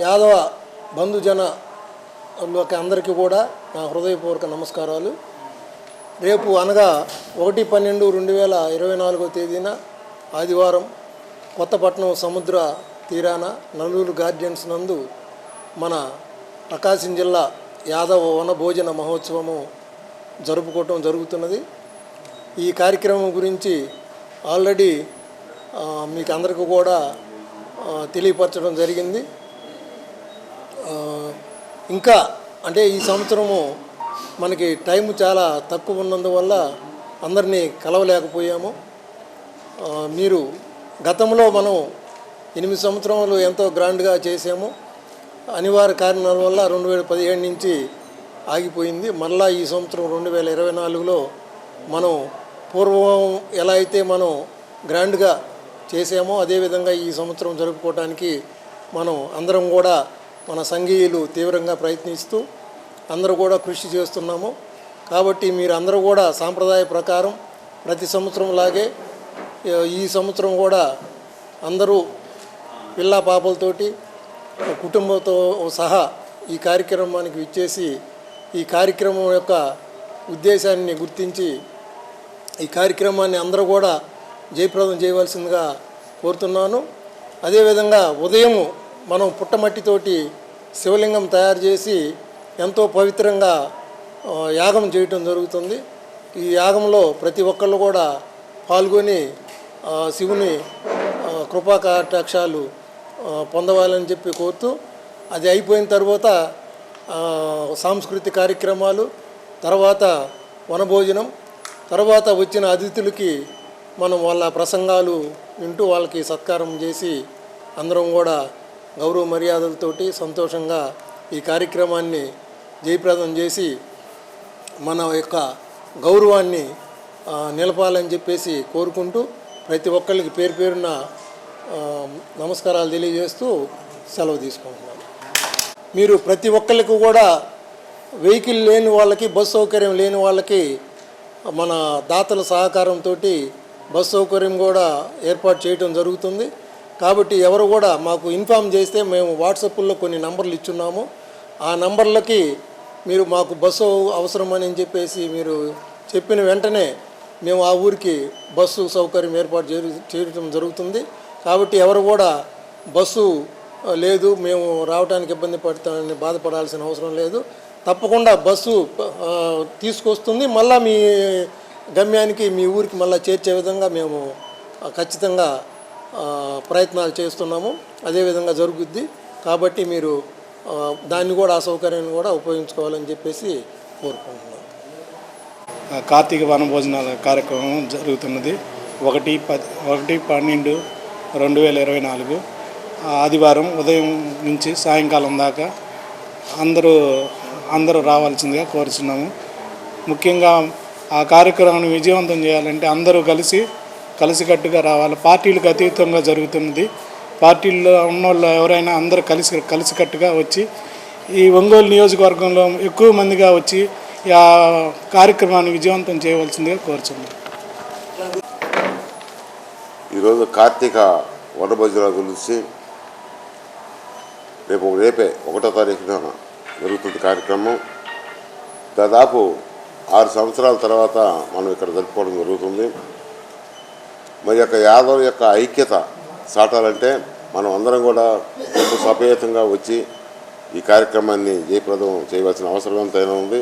యాదవ బంధుజన అందరికీ కూడా నా హృదయపూర్వక నమస్కారాలు. రేపు అనగా ఒకటి పన్నెండు రెండు వేల ఇరవై నాలుగో తేదీన ఆదివారం కొత్తపట్నం సముద్ర తీరాన నల్లూరు గార్డెన్స్ నందు మన ప్రకాశం జిల్లా యాదవ వనభోజన మహోత్సవము జరుపుకోవటం జరుగుతున్నది. ఈ కార్యక్రమం గురించి ఆల్రెడీ మీకు అందరికీ కూడా తెలియపరచడం జరిగింది. ఇంకా అంటే ఈ సంవత్సరము మనకి టైం చాలా తక్కువ ఉన్నందువల్ల అందరినీ కలవలేకపోయాము. మీరు గతంలో మనం ఎనిమిది సంవత్సరాలు ఎంతో గ్రాండ్గా చేసాము అనివార్య కారణాల వల్ల రెండు వేల పదిహేడు నుంచి ఆగిపోయింది. మళ్ళా ఈ సంవత్సరం రెండు వేల ఇరవై నాలుగులో మనం పూర్వం ఎలా అయితే మనం గ్రాండ్గా చేసామో అదేవిధంగా ఈ సంవత్సరం జరుపుకోవడానికి మనం అందరం కూడా మన సంఘీయులు తీవ్రంగా ప్రయత్నిస్తూ అందరూ కూడా కృషి చేస్తున్నాము. కాబట్టి మీరు అందరూ కూడా సాంప్రదాయ ప్రకారం ప్రతి సంవత్సరం లాగే ఈ సంవత్సరం కూడా అందరూ పిల్ల పాపలతోటి కుటుంబంతో సహా ఈ కార్యక్రమానికి విచ్చేసి ఈ కార్యక్రమం యొక్క ఉద్దేశాన్ని గుర్తించి ఈ కార్యక్రమాన్ని అందరూ కూడా జయప్రదం చేయవలసిందిగా కోరుతున్నాను. అదేవిధంగా ఉదయం మనం పుట్టమట్టితోటి శివలింగం తయారు చేసి ఎంతో పవిత్రంగా యాగం చేయటం జరుగుతుంది. ఈ యాగంలో ప్రతి ఒక్కళ్ళు కూడా పాల్గొని శివుని కృపాకటాక్షాలు పొందవాలని చెప్పి కోరుతూ అది అయిపోయిన తర్వాత సాంస్కృతిక కార్యక్రమాలు తర్వాత వనభోజనం తర్వాత వచ్చిన అతిథులకి మనం వాళ్ళ ప్రసంగాలు వింటూ వాళ్ళకి సత్కారం చేసి అందరం కూడా గౌరవ మర్యాదలతోటి సంతోషంగా ఈ కార్యక్రమాన్ని జయప్రదం చేసి మన యొక్క గౌరవాన్ని నిలపాలని చెప్పేసి కోరుకుంటూ ప్రతి ఒక్కరికి పేరు పేరున నమస్కారాలు తెలియజేస్తూ సెలవు తీసుకుంటున్నాను మీరు ప్రతి ఒక్కరికి కూడా వెహికల్ లేని వాళ్ళకి బస్ సౌకర్యం లేని వాళ్ళకి మన దాతల సహకారంతో బస్ సౌకర్యం కూడా ఏర్పాటు చేయడం జరుగుతుంది. కాబట్టి ఎవరు కూడా మాకు ఇన్ఫామ్ చేస్తే మేము వాట్సాప్లో కొన్ని నంబర్లు ఇచ్చున్నాము. ఆ నంబర్లకి మీరు మాకు బస్సు అవసరమని చెప్పేసి మీరు చెప్పిన వెంటనే మేము ఆ ఊరికి బస్సు సౌకర్యం ఏర్పాటు చేయడం జరుగుతుంది. కాబట్టి ఎవరు కూడా బస్సు లేదు మేము రావడానికి ఇబ్బంది పడతామని బాధపడాల్సిన అవసరం లేదు. తప్పకుండా బస్సు తీసుకొస్తుంది. మళ్ళీ మీ గమ్యానికి మీ ఊరికి మళ్ళీ చేర్చే విధంగా మేము ఖచ్చితంగా ప్రయత్నాలు చేస్తున్నాము. అదేవిధంగా జరుగుద్ది. కాబట్టి మీరు దాన్ని కూడా ఆ సౌకర్యాన్ని కూడా ఉపయోగించుకోవాలని చెప్పేసి కోరుకుంటున్నాం. కార్తీక వనభోజనాల కార్యక్రమం జరుగుతున్నది. ఒకటి పది ఒకటి పన్నెండు రెండు వేల ఇరవై నాలుగు. ఆదివారం ఉదయం నుంచి సాయంకాలం దాకా అందరూ అందరూ రావాల్సిందిగా కోరుచున్నాము. ముఖ్యంగా ఆ కార్యక్రమాన్ని విజయవంతం చేయాలంటే అందరూ కలిసి కలిసికట్టుగా రావాలి. పార్టీలకు అతీతంగా జరుగుతున్నది. పార్టీల్లో ఉన్నోళ్ళు ఎవరైనా అందరూ కలిసి కలిసికట్టుగా వచ్చి ఈ ఒంగోలు నియోజకవర్గంలో ఎక్కువ మందిగా వచ్చి ఆ కార్యక్రమాన్ని విజయవంతం చేయవలసిందిగా కోరుచున్నాము. ఈరోజు కార్తీక వనభోజనాల గురించి రేపు రేపే ఒకటో తారీఖున జరుగుతుంది కార్యక్రమం. దాదాపు ఆరు సంవత్సరాల తర్వాత మనం ఇక్కడ జరుపుకోవడం జరుగుతుంది. మరి యొక్క యాదవ్ యొక్క ఐక్యత సాటాలంటే మనం అందరం కూడా ఎంతో సపేతంగా వచ్చి ఈ కార్యక్రమాన్ని జయప్రదం చేయవలసిన అవసరం ఎంతైనా ఉంది.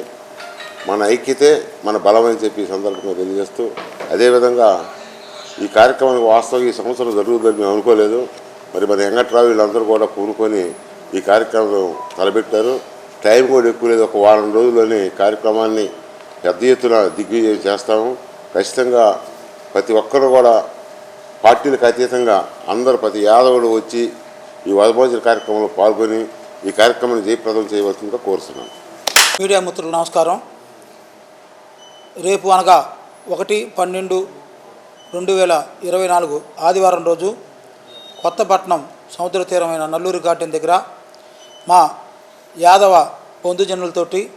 మన ఐక్యతే మన బలం అని చెప్పి సందర్భంగా తెలియజేస్తూ అదేవిధంగా ఈ కార్యక్రమానికి వాస్తవం ఈ సంవత్సరం జరుగుతుందని మేము అనుకోలేదు. మరి మన వెంకట్రావు వీళ్ళందరూ కూడా పూనుకొని ఈ కార్యక్రమం తలపెట్టారు. టైం కూడా ఎక్కువ లేదు. ఒక వారం రోజుల్లోనే కార్యక్రమాన్ని పెద్ద ఎత్తున దిగ్విజయం చేస్తాము. ఖచ్చితంగా ప్రతి ఒక్కరు కూడా పార్టీలకు అతీతంగా అందరు ప్రతి యాదవుడు వచ్చి ఈ వదభోజన కార్యక్రమంలో పాల్గొని ఈ కార్యక్రమాన్ని జయప్రదం చేయవలసిందిగా కోరుతున్నాను మీడియా మిత్రులు నమస్కారం. రేపు అనగా ఒకటి పన్నెండు రెండు వేల ఇరవై నాలుగు ఆదివారం రోజు కొత్తపట్నం సముద్ర తీరమైన నల్లూరి గార్డెన్ దగ్గర మా యాదవ బంధుజనులతోటి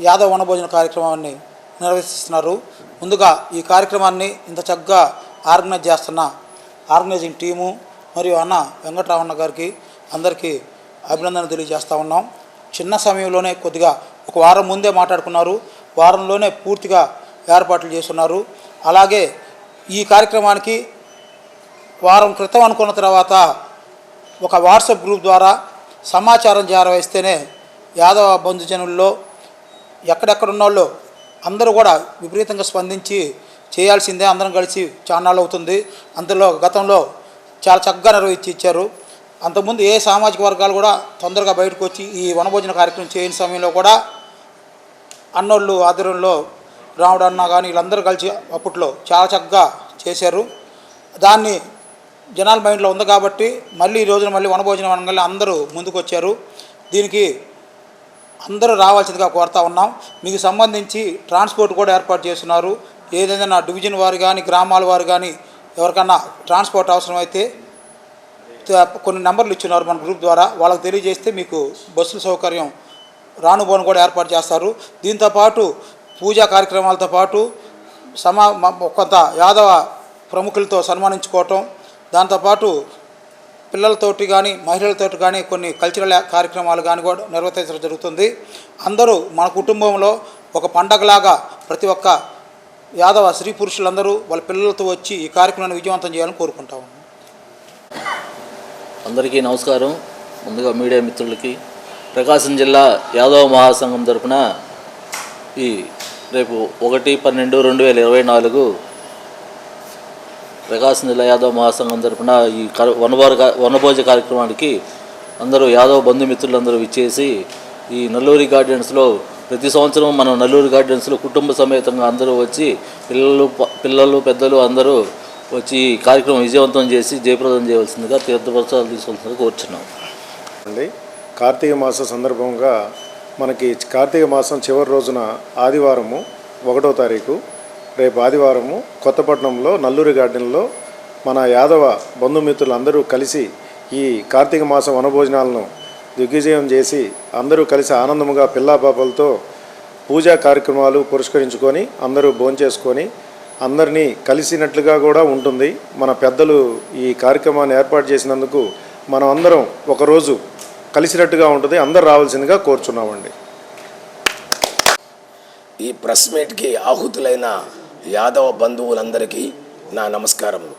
యాదవ వనభోజన కార్యక్రమాన్ని నిర్వహిస్తున్నారు. ముందుగా ఈ కార్యక్రమాన్ని ఇంత చక్కగా ఆర్గనైజ్ చేస్తున్న ఆర్గనైజింగ్ టీము మరియు అన్న వెంకటరామన్న గారికి అందరికీ అభినందనలు తెలియజేస్తూ ఉన్నాం. చిన్న సమయంలోనే కొద్దిగా ఒక వారం ముందే మాట్లాడుకున్నారు. వారంలోనే పూర్తిగా ఏర్పాట్లు చేస్తున్నారు. అలాగే ఈ కార్యక్రమానికి వారం క్రితం అనుకున్న తర్వాత ఒక వాట్సాప్ గ్రూప్ ద్వారా సమాచారం జారవేస్తేనే యాదవ బంధుజనుల్లో ఎక్కడెక్కడ ఉన్నోళ్ళు అందరూ కూడా విపరీతంగా స్పందించి చేయాల్సిందే. అందరం కలిసి చాన్నాళ్ళు అవుతుంది అందులో గతంలో చాలా చక్కగా నిర్వహించి ఇచ్చారు. అంతకుముందు ఏ సామాజిక వర్గాలు కూడా తొందరగా బయటకు వచ్చి ఈ వనభోజన కార్యక్రమం చేయని సమయంలో కూడా అన్నోళ్ళు ఆధ్వర్యంలో రాముడు అన్న కానీ వీళ్ళందరూ కలిసి అప్పట్లో చాలా చక్కగా చేశారు. దాన్ని జనాల మైండ్లో ఉంది కాబట్టి మళ్ళీ ఈ రోజున మళ్ళీ వనభోజనం అనగానే అందరూ ముందుకు వచ్చారు దీనికి అందరూ రావాల్సిందిగా కోరుతా ఉన్నాం. మీకు సంబంధించి ట్రాన్స్పోర్ట్ కూడా ఏర్పాటు చేస్తున్నారు. ఏదైనా డివిజన్ వారు కానీ గ్రామాల వారు కానీ ఎవరికన్నా ట్రాన్స్పోర్ట్ అవసరమైతే కొన్ని నెంబర్లు ఇచ్చున్నారు మన గ్రూప్ ద్వారా. వాళ్ళకి తెలియజేస్తే మీకు బస్సుల సౌకర్యం రానుబోను కూడా ఏర్పాటు చేస్తారు. దీంతోపాటు పూజా కార్యక్రమాలతో పాటు సమా కొంత యాదవ ప్రముఖులతో సన్మానించుకోవటం దాంతోపాటు పిల్లలతోటి కానీ మహిళలతోటి కానీ కొన్ని కల్చరల్ కార్యక్రమాలు కానీ కూడా నిర్వర్తించడం జరుగుతుంది. అందరూ మన కుటుంబంలో ఒక పండగలాగా ప్రతి ఒక్క యాదవ స్త్రీ పురుషులందరూ వాళ్ళ పిల్లలతో వచ్చి ఈ కార్యక్రమాన్ని విజయవంతం చేయాలని కోరుకుంటాము అందరికీ నమస్కారం. ముందుగా మీడియా మిత్రులకి ప్రకాశం జిల్లా యాదవ మహాసంఘం తరఫున ఈ రేపు ఒకటి పన్నెండు రెండు వేల ఇరవై నాలుగు ప్రకాశం జిల్లా యాదవ మహాసంఘం తరపున ఈ వనభోజ వనభోజ కార్యక్రమానికి అందరూ యాదవ బంధుమిత్రులందరూ ఇచ్చేసి ఈ నల్లూరి గార్డెన్స్లో ప్రతి సంవత్సరం మనం నల్లూరి గార్డెన్స్లో కుటుంబ సమేతంగా అందరూ వచ్చి పిల్లలు పిల్లలు పెద్దలు అందరూ వచ్చి ఈ కార్యక్రమం విజయవంతం చేసి జయప్రదం చేయవలసిందిగా తీర్థప్రసాదాలు తీసుకోవాల్సిందిగా కోరుచున్నాం. అండి కార్తీక మాస సందర్భంగా మనకి కార్తీక మాసం చివరి రోజున ఆదివారము ఒకటో తారీఖు రేపు ఆదివారము కొత్తపట్నంలో నల్లూరి గార్డెన్లో మన యాదవ బంధుమిత్రులందరూ కలిసి ఈ కార్తీక మాసం వనభోజనాలను దిగ్విజయం చేసి అందరూ కలిసి ఆనందముగా పిల్లాపాపలతో పూజా కార్యక్రమాలు పురస్కరించుకొని అందరూ భోంచేసుకొని అందరినీ కలిసినట్లుగా కూడా ఉంటుంది. మన పెద్దలు ఈ కార్యక్రమాన్ని ఏర్పాటు చేసినందుకు మనం అందరం ఒకరోజు కలిసినట్టుగా ఉంటుంది. అందరు రావాల్సిందిగా కోరుచున్నామండి. ఈ ప్రెస్ మీట్కి ఆహుతులైన యాదవ బంధువులందరికీ నా నమస్కారములు.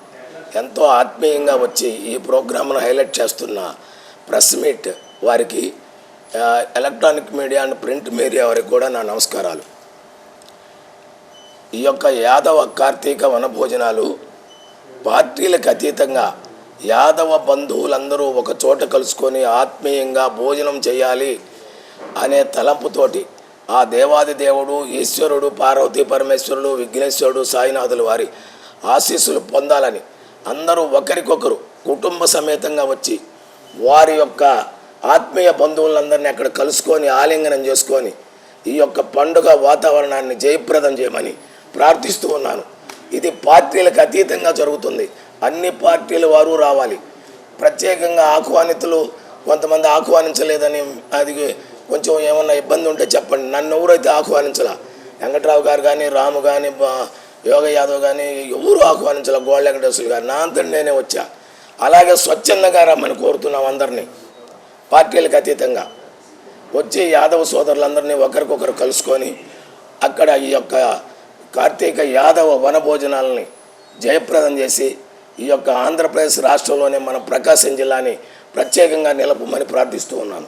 ఎంతో ఆత్మీయంగా వచ్చి ఈ ప్రోగ్రామ్ను హైలైట్ చేస్తున్న ప్రెస్ మీట్ వారికి electronic media and print media వారికి కూడా నా నమస్కారాలు. ఈ యొక్క యాదవ కార్తీక వనభోజనాలు పార్టీలకు అతీతంగా యాదవ బంధువులందరూ ఒక చోట కలుసుకొని ఆత్మీయంగా భోజనం చేయాలి అనే తలంపుతోటి ఆ దేవాది దేవుడు ఈశ్వరుడు పార్వతీ పరమేశ్వరుడు విఘ్నేశ్వరుడు సాయినాథుల వారి ఆశీస్సులు పొందాలని అందరూ ఒకరికొకరు కుటుంబ సమేతంగా వచ్చి వారి యొక్క ఆత్మీయ బంధువులందరినీ అక్కడ కలుసుకొని ఆలింగనం చేసుకొని ఈ యొక్క పండుగ వాతావరణాన్ని జయప్రదం చేయమని ప్రార్థిస్తూ ఉన్నాను. ఇది పార్టీలకు అతీతంగా జరుగుతుంది. అన్ని పార్టీల వారు రావాలి. ప్రత్యేకంగా ఆహ్వానితులు కొంతమంది ఆహ్వానించలేదని అది కొంచెం ఏమన్నా ఇబ్బంది ఉంటే చెప్పండి. నన్ను ఎవరైతే ఆహ్వానించాల? వెంకట్రావు గారు కానీ రాము కానీ యోగ యాదవ్ కానీ ఎవరు ఆహ్వానించాల? గోల్డ్ వెంకటేశ్వర గారు? నా అంతటి నేనే వచ్చా. అలాగే స్వచ్ఛందంగా రమ్మని కోరుతున్నాం అందరినీ. పార్టీలకు అతీతంగా. వచ్చి యాదవ సోదరులందరినీ ఒకరికొకరు కలుసుకొని అక్కడ ఈ యొక్క కార్తీక యాదవ వనభోజనాలని జయప్రదం చేసి ఈ యొక్క ఆంధ్రప్రదేశ్ రాష్ట్రంలోనే మన ప్రకాశం జిల్లాని ప్రత్యేకంగా నిలపమని ప్రార్థిస్తూ ఉన్నాను.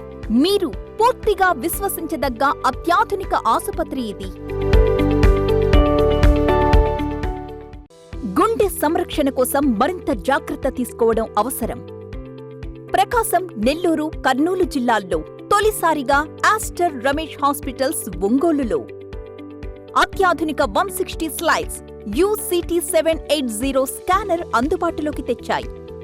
మీరు పూర్తిగా విశ్వసించదగ్గ అత్యాధునిక ఆసుపత్రి ఇది. గుండె సంరక్షణ కోసం మరింత జాగ్రత్త తీసుకోవడం అవసరం. ప్రకాశం నెల్లూరు కర్నూలు జిల్లాల్లో తొలిసారిగా ఆస్టర్ రమేష్ హాస్పిటల్స్ ఒంగోలులో. అత్యాధునిక one sixty slides U C T seven eight zero scanner అందుబాటులోకి తెచ్చాయి.